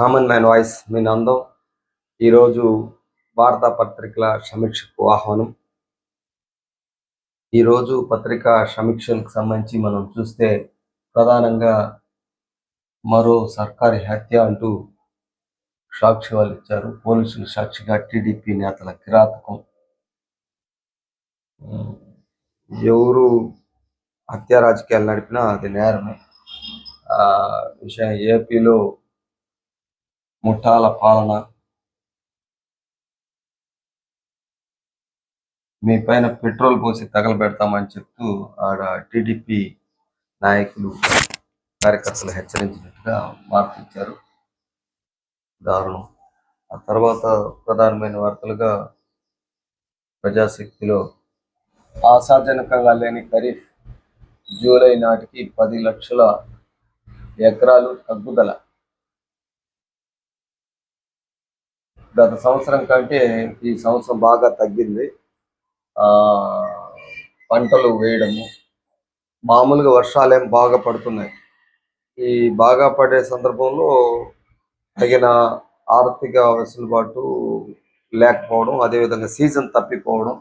Common man voice మీ నందం. ఈరోజు వార్తాపత్రికల సమీక్షకు ఆహ్వానం. ఈరోజు పత్రికా సమీక్షలకు సంబంధించి మనం చూస్తే ప్రధానంగా మరో సర్కారీ హత్య అంటూ సాక్షి వాళ్ళు ఇచ్చారు. పోలీసులు సాక్షిగా టీడీపీ నేతల కిరాతకం. ఎవరు హత్య రాజకీయాలు నడిపినా అది నేరమే. ఆ విషయం ఏపీలో ముఠాల పాలన. మీ పైన పెట్రోల్ పోసి తగలబెడతామని చెప్తూ ఆడ టీడీపీ నాయకులు కార్యకర్తలు హెచ్చరించినట్టుగా మార్పించారు దారుణం. ఆ తర్వాత ప్రధానమైన వార్తలుగా ప్రజాశక్తిలో ఆశాజనకంగా లేని ఖరీఫ్ జూలై నాటికి పది లక్షల ఎకరాలు తగ్గుదల. గత సంవత్సరం కంటే ఈ సంవత్సరం బాగా తగ్గింది. ఆ పంటలు వేయడము. మామూలుగా వర్షాలేం బాగా పడుతున్నాయి. ఈ బాగా పడే సందర్భంలో తగిన ఆర్థిక వెసులుబాటు లేకపోవడం అదేవిధంగా సీజన్ తప్పిపోవడం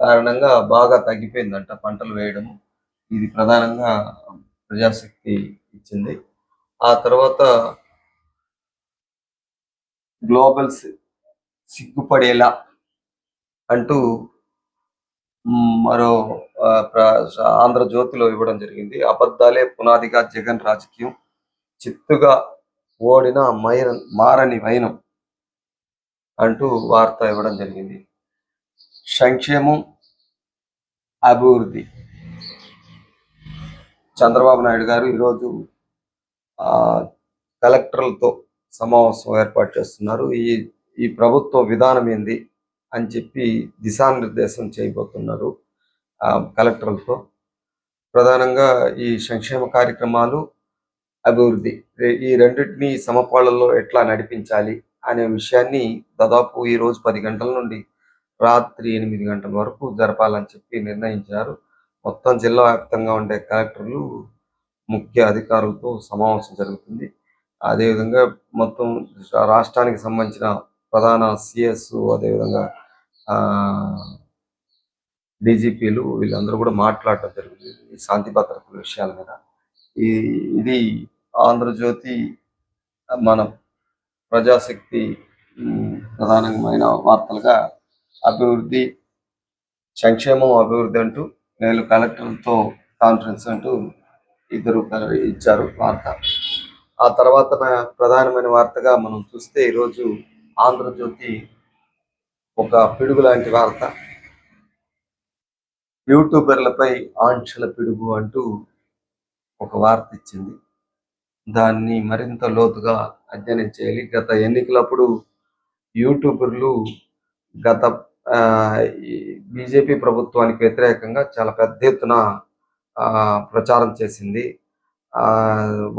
కారణంగా బాగా తగ్గిపోయిందంట పంటలు వేయడం. ఇది ప్రధానంగా ప్రజాశక్తి ఇచ్చింది. ఆ తర్వాత గ్లోబల్స్ సిగ్గుపడేలా అంటూ మరో ఆ, ఆంధ్రజ్యోతిలో ఇవ్వడం జరిగింది. అబద్ధాలే పునాదిగా జగన్ రాజకీయం. చిత్తుగా ఓడిన మైర మారని వైనం అంటూ వార్త ఇవ్వడం జరిగింది. సంక్షేమం అభివృద్ధి. చంద్రబాబు నాయుడు గారు ఈరోజు ఆ, కలెక్టర్లతో సమావేశం ఏర్పాటు చేస్తున్నారు. ఈ ఈ ప్రభుత్వ విధానం ఏంది అని చెప్పి దిశానిర్దేశం చేయబోతున్నారు ఆ, కలెక్టర్లతో. ప్రధానంగా ఈ సంక్షేమ కార్యక్రమాలు అభివృద్ధి ఈ- ఈ రెండింటిని సమపాళ్ళలో ఎట్లా నడిపించాలి అనే విషయాన్ని దాదాపు ఈ రోజు పది గంటల నుండి రాత్రి ఎనిమిది గంటల వరకు జరపాలని చెప్పి నిర్ణయించారు. మొత్తం జిల్లా వ్యాప్తంగా ఉండే కలెక్టర్లు ముఖ్య అధికారులతో సమావేశం జరుగుతుంది. అదేవిధంగా మొత్తం రాష్ట్రానికి సంబంధించిన ప్రధాన సిఎస్ అదేవిధంగా ఆ, డీజీపీలు వీళ్ళందరూ కూడా మాట్లాడటం జరుగుతుంది ఈ శాంతి భద్రతల విషయాల మీద. ఇది ఆంధ్రజ్యోతి మన ప్రజాశక్తి ప్రధానమైన వార్తలుగా అభివృద్ధి సంక్షేమం అభివృద్ధి అంటూ నేను కలెక్టర్తో కాన్ఫరెన్స్ అంటూ ఇద్దరు ఇచ్చారు వార్త. ఆ తర్వాత ప్రధానమైన వార్తగా మనం చూస్తే ఈరోజు ఆంధ్రజ్యోతి ఒక పిడుగు లాంటి వార్త. యూట్యూబర్లపై ఆంక్షల పిడుగు అంటూ ఒక వార్త ఇచ్చింది. దాన్ని మరింత లోతుగా అధ్యయనం చేయాలి. గత ఎన్నికలప్పుడు యూట్యూబర్లు గత బీజేపీ ప్రభుత్వానికి వ్యతిరేకంగా చాలా పెద్ద ఎత్తున ప్రచారం చేసింది.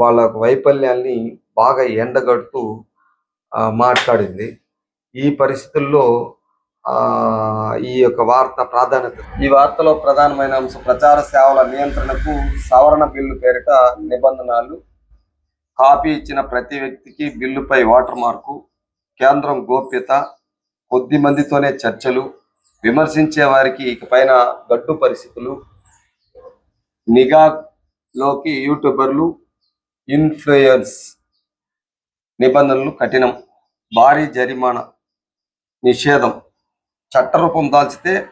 వాళ్ళ వైఫల్యాల్ని బాగా ఎండగడుతూ మాట్లాడింది. ఈ పరిస్థితుల్లో ఆ ఈ యొక్క వార్త ప్రాధాన్యత ఈ వార్తలో ప్రధానమైన అంశం ప్రచార సేవల నియంత్రణకు సవరణ బిల్లు పేరిట నిబంధనలు. కాపీ ఇచ్చిన ప్రతి వ్యక్తికి బిల్లుపై వాటర్ మార్కు కేంద్రం గోప్యత కొద్ది మందితోనే చర్చలు విమర్శించే వారికి ఇకపైన గడ్డు పరిస్థితులు నిఘా లోకి యూట్యూబర్లు ఇన్ఫ్లుయర్స్ నిబంధనలు కఠినం భారీ జరిమానా నిషేధం. చట్టరూపం దాల్చితే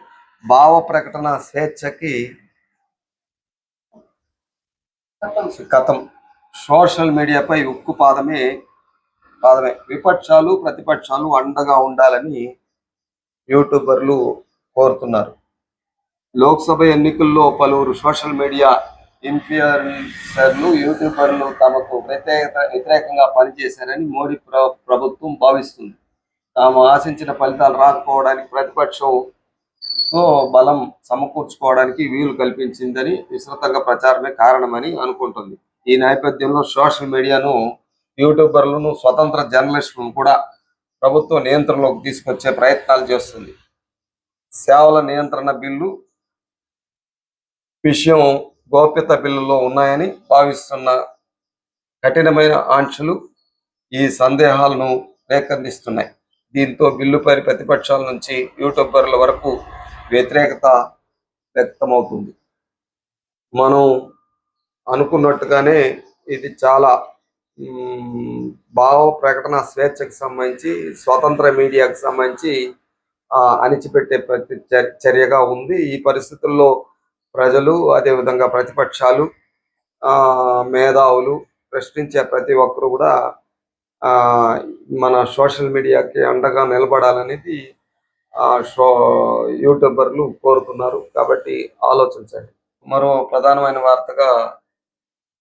భావ ప్రకటన స్వేచ్ఛకి కథం సోషల్ మీడియాపై ఉక్కు పాదమే పాదమే. విపక్షాలు ప్రతిపక్షాలు అండగా ఉండాలని యూట్యూబర్లు కోరుతున్నారు. లోక్సభ ఎన్నికల్లో పలువురు సోషల్ మీడియా ఇన్ఫ్లుయెన్సర్లు యూట్యూబర్లు తమకు వ్యతిరేక వ్యతిరేకంగా పనిచేశారని మోడీ ప్రభుత్వం భావిస్తుంది. తాము ఆశించిన ఫలితాలు రాకపోవడానికి ప్రతిపక్షంతో బలం సమకూర్చుకోవడానికి వీలు కల్పించిందని విస్తృతంగా ప్రచారమే కారణమని అనుకుంటుంది. ఈ నేపథ్యంలో సోషల్ మీడియాను యూట్యూబర్లను స్వతంత్ర జర్నలిస్టులను కూడా ప్రభుత్వ నియంత్రణలోకి తీసుకొచ్చే ప్రయత్నాలు చేస్తుంది. సేవల నియంత్రణ బిల్లు విషయం గోప్యత బిల్లులో ఉన్నాయని భావిస్తున్న కఠినమైన ఆంక్షలు ఈ సందేహాలను రేకందిస్తున్నాయి దీంతో బిల్లుపై ప్రతిపక్షాల నుంచి యూట్యూబర్ల వరకు వ్యతిరేకత వ్యక్తమవుతుంది. మనం అనుకున్నట్టుగానే ఇది చాలా భావ ప్రకటన స్వేచ్ఛకు సంబంధించి స్వతంత్ర మీడియాకు సంబంధించి అణిచిపెట్టే ప్రతి చర్యగా ఉంది. ఈ పరిస్థితుల్లో ప్రజలు అదేవిధంగా ప్రతిపక్షాలు ఆ, మేధావులు ప్రశ్నించే ప్రతి ఒక్కరు కూడా ఆ, మన సోషల్ మీడియాకి అండగా నిలబడాలనేది ఆ, షో యూట్యూబర్లు కోరుతున్నారు. కాబట్టి ఆలోచించండి. మరో ప్రధానమైన వార్తగా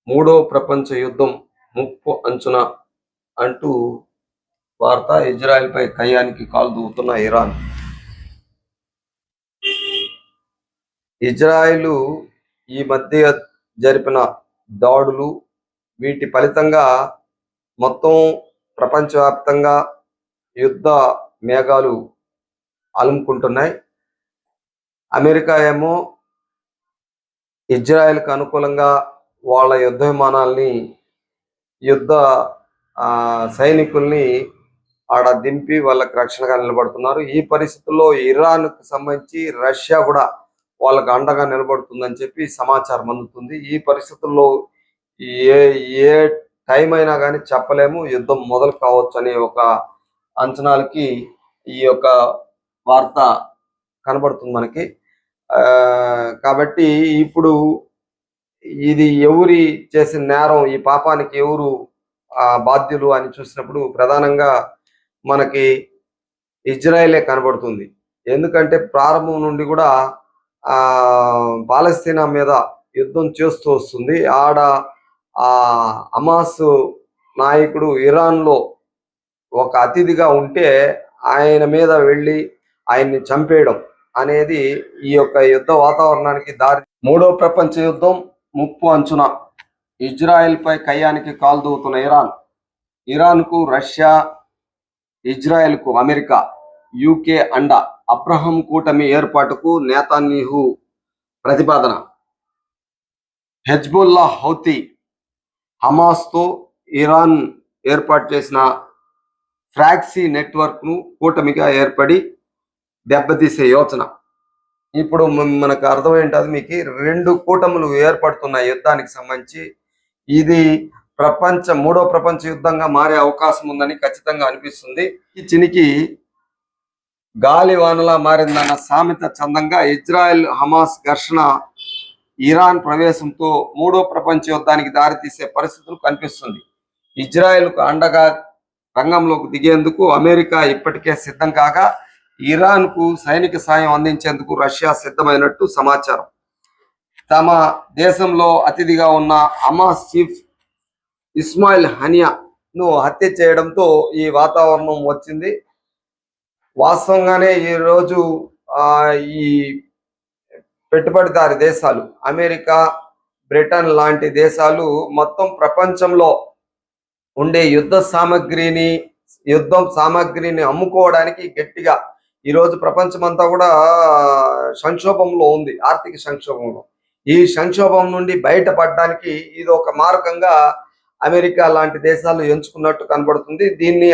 మూడో ప్రపంచ యుద్ధం ముప్పు అంచున అంటూ వార్త ఇజ్రాయెల్పై కయ్యానికి కాలు దూవుతున్న ఇరాన్. ఇజ్రాయిల్ ఈ మధ్య జరిపిన దాడులు వీటి ఫలితంగా మొత్తం ప్రపంచవ్యాప్తంగా యుద్ధ మేఘాలు అలుముకుంటున్నాయి. అమెరికా ఏమో ఇజ్రాయెల్కి అనుకూలంగా వాళ్ళ యుద్ధ విమానాల్ని యుద్ధ సైనికుల్ని ఆడ దింపి వాళ్ళకి రక్షణగా నిలబడుతున్నారు. ఈ పరిస్థితుల్లో ఇరాన్కు సంబంధించి రష్యా కూడా వాళ్ళకి అండగా నిలబడుతుందని చెప్పి సమాచారం అందుతుంది. ఈ పరిస్థితుల్లో ఏ ఏ టైం అయినా కానీ చెప్పలేము. యుద్ధం మొదలు కావచ్చు అనే ఒక అంచనాలకి ఈ యొక్క వార్త కనబడుతుంది మనకి. ఆ, కాబట్టి ఇప్పుడు ఇది ఎవరి చేసిన నేరం ఈ పాపానికి ఎవరు ఆ, బాధ్యులు అని చూసినప్పుడు ప్రధానంగా మనకి ఇజ్రాయలే కనబడుతుంది. ఎందుకంటే ప్రారంభం నుండి కూడా పాలస్తీనా మీద యుద్ధం చేస్తూ వస్తుంది. ఆడ ఆ అమాస్ నాయకుడు ఇరాన్లో ఒక అతిథిగా ఉంటే ఆయన మీద వెళ్ళి ఆయన్ని చంపేయడం అనేది ఈ యొక్క యుద్ధ వాతావరణానికి దారి మూడో ప్రపంచ యుద్ధం ముప్పు అంచున ఇజ్రాయెల్ పై కయ్యానికి కాల్దూతున్న ఇరాన్. ఇరాన్కు రష్యా ఇజ్రాయెల్కు అమెరికా యూకే అండా అబ్రహం కూటమి ఏర్పాటుకు నేతాన్యూహు ప్రతిపాదన. హెజ్బుల్లా హౌతీ హమాస్తో ఇరాన్ ఏర్పాటు చేసిన ఫ్రాక్సీ నెట్వర్క్ను కూటమిగా ఏర్పడి దెబ్బతీసే యోచన. ఇప్పుడు మనకు అర్థం మీకు రెండు కూటములు ఏర్పడుతున్న యుద్ధానికి సంబంధించి ఇది ప్రపంచ మూడో ప్రపంచ యుద్ధంగా మారే అవకాశం ఉందని ఖచ్చితంగా అనిపిస్తుంది. ఈ చినికి గాలివానలా మారిందన్న సామెత చందంగా ఇజ్రాయెల్ హమాస్ ఘర్షణ ఇరాన్ ప్రవేశంతో మూడో ప్రపంచ యుద్ధానికి దారితీసే పరిస్థితులు కనిపిస్తుంది. ఇజ్రాయెల్కు అండగా రంగంలోకి దిగేందుకు అమెరికా ఇప్పటికే సిద్ధం కాగా ఇరాన్కు సైనిక సాయం అందించేందుకు రష్యా సిద్ధమైనట్టు సమాచారం. తమ దేశంలో అతిథిగా ఉన్న హమాస్ చీఫ్ ఇస్మాయిల్ హనియాను హత్య చేయడంతో ఈ వాతావరణం వచ్చింది. వాస్తవంగానే ఈ రోజు ఆ, ఈ పెట్టుబడిదారి దేశాలు అమెరికా బ్రిటన్ లాంటి దేశాలు మొత్తం ప్రపంచంలో ఉండే యుద్ధ సామగ్రిని యుద్ధం సామగ్రిని అమ్ముకోవడానికి గట్టిగా ఈ రోజు ప్రపంచమంతా కూడా సంక్షోభంలో ఉంది ఆర్థిక సంక్షోభంలో. ఈ సంక్షోభం నుండి బయటపడడానికి ఇది ఒక మార్గంగా అమెరికా లాంటి దేశాలు ఎంచుకున్నట్టు కనబడుతుంది. దీన్ని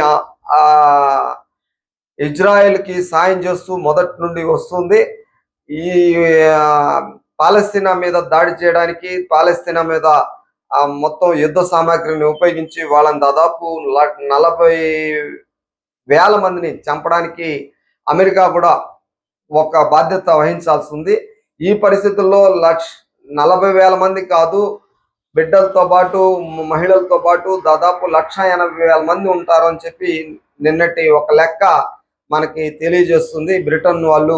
ఇజ్రాయెల్కి కి సాయం చేస్తూ మొదటి నుండి వస్తుంది. ఈ పాలస్తీనా మీద దాడి చేయడానికి పాలస్తీనా మీద మొత్తం యుద్ధ సామాగ్రిని ఉపయోగించి వాళ్ళని దాదాపు నలభై వేల మందిని చంపడానికి అమెరికా కూడా ఒక బాధ్యత వహించాల్సి ఉంది ఈ పరిస్థితుల్లో లక్ష నలభై వేల మంది కాదు బిడ్డలతో పాటు మహిళలతో పాటు దాదాపు లక్ష ఎనభై వేల మంది ఉంటారు అని చెప్పి నిన్నటి ఒక లెక్క మనకి తెలియజేస్తుంది. బ్రిటన్ వాళ్ళు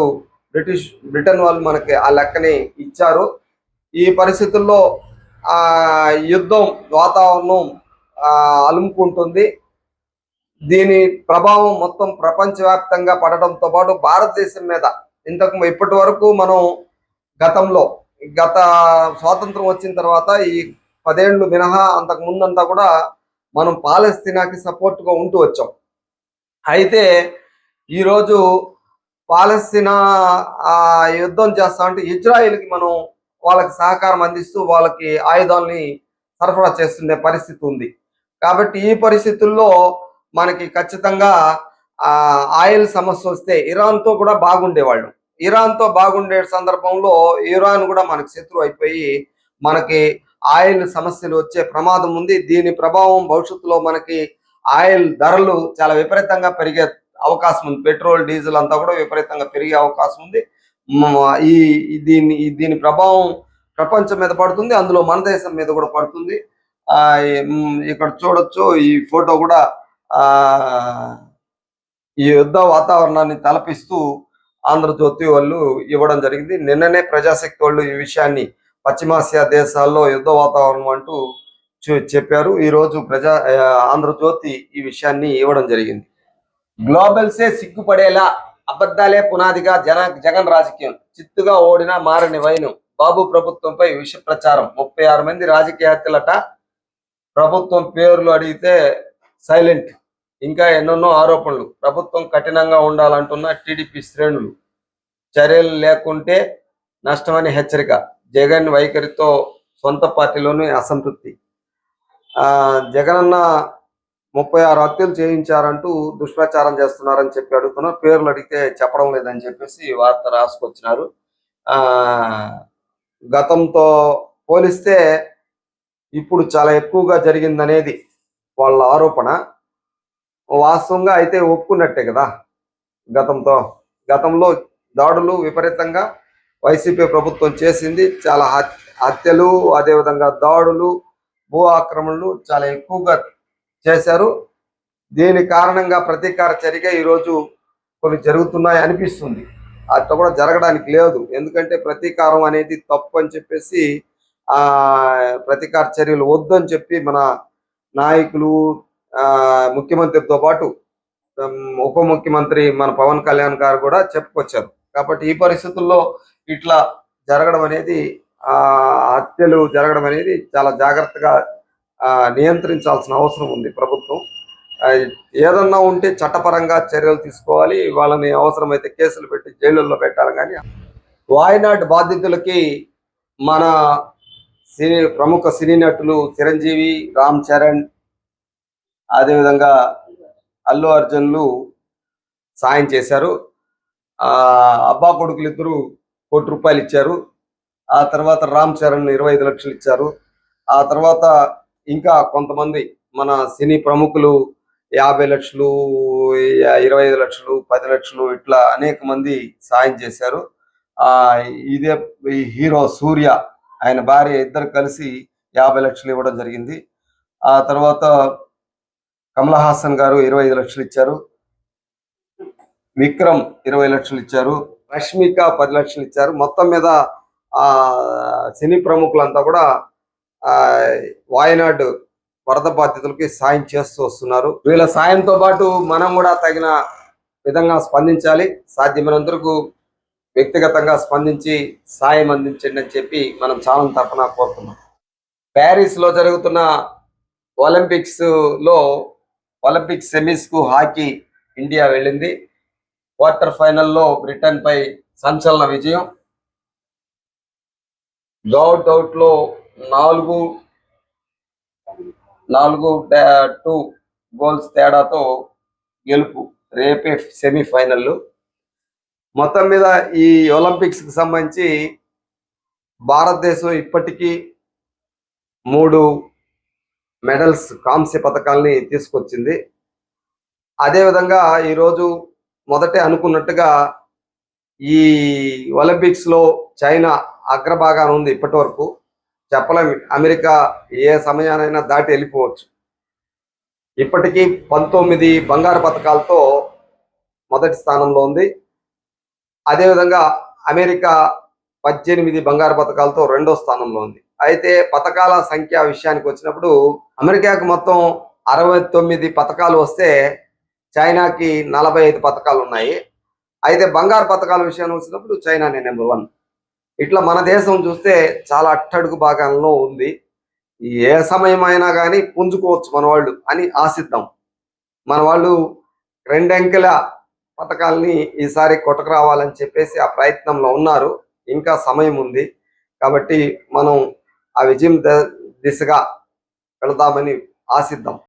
బ్రిటిష్ బ్రిటన్ వాళ్ళు మనకి ఆ లెక్కని ఇచ్చారు. ఈ పరిస్థితుల్లో ఆ యుద్ధం వాతావరణం అలుముకుంటుంది. దీని ప్రభావం మొత్తం ప్రపంచవ్యాప్తంగా పడడంతో పాటు భారతదేశం మీద. ఇంతకు ఇప్పటి వరకు మనం గతంలో గత స్వాతంత్రం వచ్చిన తర్వాత ఈ పదేళ్ళు మినహా అంతకు ముందంతా కూడా మనం పాలస్తీనాకి సపోర్ట్గా ఉంటూ వచ్చాం. అయితే ఈరోజు పాలస్తీనా ఆ యుద్ధం చేస్తా అంటే ఇజ్రాయెల్కి మనం వాళ్ళకి సహకారం అందిస్తూ వాళ్ళకి ఆయుధాలని సరఫరా చేస్తుండే పరిస్థితి ఉంది. కాబట్టి ఈ పరిస్థితుల్లో మనకి ఖచ్చితంగా ఆ ఆయిల్ సమస్య వస్తే ఇరాన్తో కూడా బాగుండేవాళ్ళు. ఇరాన్తో బాగుండే సందర్భంలో ఇరాన్ కూడా మనకి శత్రువు అయిపోయి మనకి ఆయిల్ సమస్యలు వచ్చే ప్రమాదం ఉంది. దీని ప్రభావం భవిష్యత్తులో మనకి ఆయిల్ ధరలు చాలా విపరీతంగా పెరిగే అవకాశం ఉంది. పెట్రోల్ డీజిల్ అంతా కూడా విపరీతంగా పెరిగే అవకాశం ఉంది. ఈ దీని దీని ప్రభావం ప్రపంచం మీద పడుతుంది. అందులో మన దేశం మీద కూడా పడుతుంది. ఆ ఇక్కడ చూడొచ్చు ఈ ఫోటో కూడా ఆ ఈ యుద్ధ వాతావరణాన్ని తలపిస్తూ ఆంధ్రజ్యోతి వాళ్ళు ఇవ్వడం జరిగింది. నిన్ననే ప్రజాశక్తి వాళ్ళు ఈ విషయాన్ని పశ్చిమాసియా దేశాల్లో యుద్ధ వాతావరణం అంటూ చూ- చెప్పారు. ఈ రోజు ప్రజా ఆంధ్రజ్యోతి ఈ విషయాన్ని ఇవ్వడం జరిగింది. గ్లోబల్సే సిగ్గుపడేలా అబద్ధాలే పునాదిగా జన జగన్ రాజకీయం. చిత్తుగా ఓడిన మారని వైను. బాబు ప్రభుత్వంపై విష ప్రచారం. ముప్పై ఆరు మంది రాజకీయ ప్రభుత్వం పేర్లు అడిగితే సైలెంట్. ఇంకా ఎన్నెన్నో ఆరోపణలు. ప్రభుత్వం కఠినంగా ఉండాలంటున్న టీడీపీ శ్రేణులు. చర్యలు లేకుంటే నష్టమని హెచ్చరిక. జగన్ వైఖరితో సొంత పార్టీలోనే అసంతృప్తి. జగనన్న ముప్పై ఆరు హత్యలు చేయించారంటూ దుష్ప్రచారం చేస్తున్నారని చెప్పి అడుగుతున్నారు. పేర్లు అడిగితే చెప్పడం లేదని చెప్పేసి వార్త రాసుకొచ్చినారు. ఆ గతంతో పోలిస్తే ఇప్పుడు చాలా ఎక్కువగా జరిగిందనేది వాళ్ళ ఆరోపణ. వాస్తవంగా అయితే ఒప్పుకున్నట్టే కదా గతంతో. గతంలో దాడులు విపరీతంగా వైసీపీ ప్రభుత్వం చేసింది. చాలా హత్- హత్యలు అదేవిధంగా దాడులు భూ ఆక్రమణలు చాలా ఎక్కువగా చేశారు. దీని కారణంగా ప్రతీకార చర్య ఈరోజు కొన్ని జరుగుతున్నాయి అనిపిస్తుంది. అట్లా కూడా జరగడానికి లేదు. ఎందుకంటే ప్రతీకారం అనేది తప్పు అని చెప్పేసి ఆ ప్రతీకార చర్యలు వద్దని చెప్పి మన నాయకులు ఆ ముఖ్యమంత్రితో పాటు ఉప ముఖ్యమంత్రి మన పవన్ కళ్యాణ్ గారు కూడా చెప్పుకొచ్చారు. కాబట్టి ఈ పరిస్థితుల్లో ఇట్లా జరగడం అనేది ఆ హత్యలు జరగడం అనేది చాలా జాగ్రత్తగా నియంత్రించాల్సిన అవసరం ఉంది ప్రభుత్వం. ఏదన్నా ఉంటే చట్టపరంగా చర్యలు తీసుకోవాలి. వాళ్ళని అవసరమైతే కేసులు పెట్టి జైలుల్లో పెట్టాలి కానీ వాయనాడ్ బాధితులకి మన సినీ ప్రముఖ సినీ నటులు చిరంజీవి రామ్ చరణ్ అదేవిధంగా అల్లు అర్జున్లు సాయం చేశారు. ఆ అబ్బా కొడుకులు ఇద్దరు కోటి రూపాయలు ఇచ్చారు. ఆ తర్వాత రామ్ చరణ్ ఇరవై ఐదు లక్షలు ఇచ్చారు. ఆ తర్వాత ఇంకా కొంతమంది మన సినీ ప్రముఖులు యాభై లక్షలు ఇరవై ఐదు లక్షలు పది లక్షలు ఇట్లా అనేక మంది సాయం చేశారు. ఆ ఇదే ఈ హీరో సూర్య ఆయన భార్య ఇద్దరు కలిసి యాభై లక్షలు ఇవ్వడం జరిగింది. ఆ తర్వాత కమల్ హాసన్ గారు ఇరవై ఐదు లక్షలు ఇచ్చారు. విక్రమ్ ఇరవై లక్షలు ఇచ్చారు. రష్మిక పది లక్షలు ఇచ్చారు. మొత్తం మీద ఆ సినీ ప్రముఖులంతా కూడా వాయనాడ్ వరద బాధితులకి సాయం చేస్తూ వస్తున్నారు. వీళ్ళ సాయంతో పాటు మనం కూడా తగిన విధంగా స్పందించాలి. సాధ్యమైనంతవరకు వ్యక్తిగతంగా స్పందించి సాయం అందించండి అని చెప్పి మనం చాలా తప్పన కోరుతున్నాం. ప్యారిస్లో జరుగుతున్న ఒలింపిక్స్లో ఒలింపిక్ సెమీస్కు హాకీ ఇండియా వెళ్ళింది. క్వార్టర్ ఫైనల్లో బ్రిటన్ పై సంచలన విజయం. నో డౌట్లో నాలుగు నాలుగు టూ గోల్స్ తేడాతో గెలుపు రేపే సెమీఫైనల్ మొత్తం మీద ఈ ఒలింపిక్స్కి సంబంధించి భారతదేశం ఇప్పటికీ మూడు మెడల్స్ కాంస్య పథకాల్ని తీసుకొచ్చింది. అదేవిధంగా ఈరోజు మొదటే అనుకున్నట్టుగా ఈ ఒలింపిక్స్లో చైనా అగ్రభాగాన ఉంది ఇప్పటి వరకు చెప్పలేము అమెరికా ఏ సమయానైనా దాటి వెళ్ళిపోవచ్చు. ఇప్పటికీ పంతొమ్మిది బంగారు పథకాలతో మొదటి స్థానంలో ఉంది. అదేవిధంగా అమెరికా పద్దెనిమిది బంగారు పథకాలతో రెండో స్థానంలో ఉంది. అయితే పథకాల సంఖ్య విషయానికి వచ్చినప్పుడు అమెరికాకు మొత్తం అరవై తొమ్మిది పథకాలు వస్తే చైనాకి నలభై ఐదు పథకాలు ఉన్నాయి. అయితే బంగారు పథకాల విషయానికి వచ్చినప్పుడు చైనానే నెంబర్ వన్. ఇట్లా మన దేశం చూస్తే చాలా అట్టడుగు భాగంలో ఉంది. ఏ సమయమైనా కానీ పుంజుకోవచ్చు మన వాళ్ళు అని ఆశిద్దాం. మన వాళ్ళు రెండంకెల పథకాల్ని ఈసారి కొట్టకురావాలని చెప్పేసి ఆ ప్రయత్నంలో ఉన్నారు. ఇంకా సమయం ఉంది. కాబట్టి మనం ఆ విజయం దిశగా వెళదామని ఆశిద్దాం.